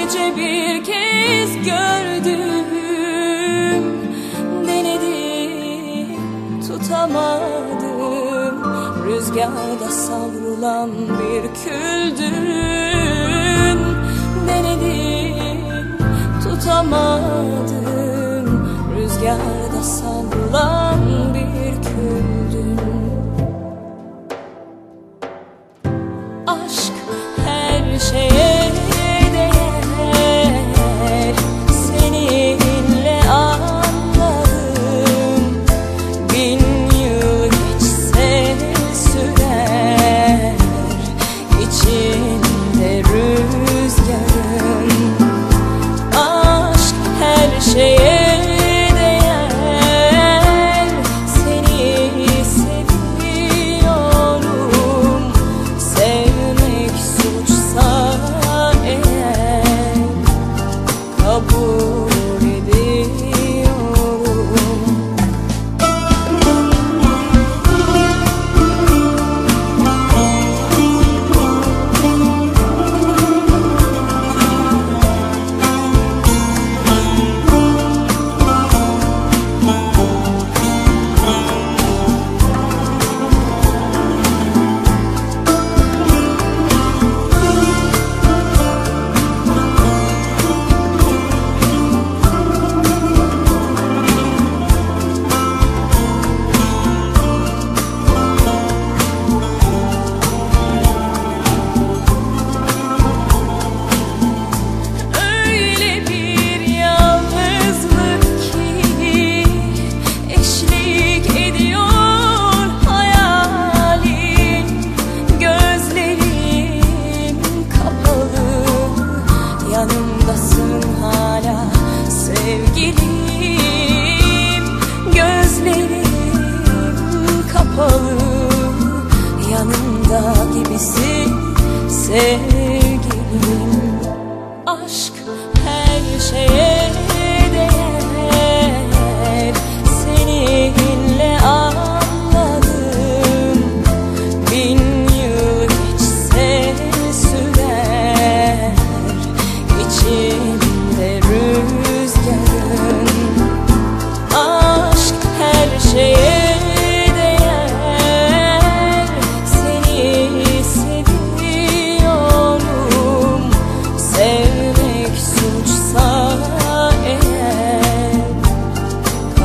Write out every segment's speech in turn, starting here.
sadece bir kez gördüm. Denedim tutamadım. Rüzgarda savrulan bir küldün Denedim tutamadım. Rüzgarda savrulan bir küldün Aşk her şeye yanımdasın hala sevgilim. Gözlerim kapalı. Yanımda gibisin. Sevgilim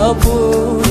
amor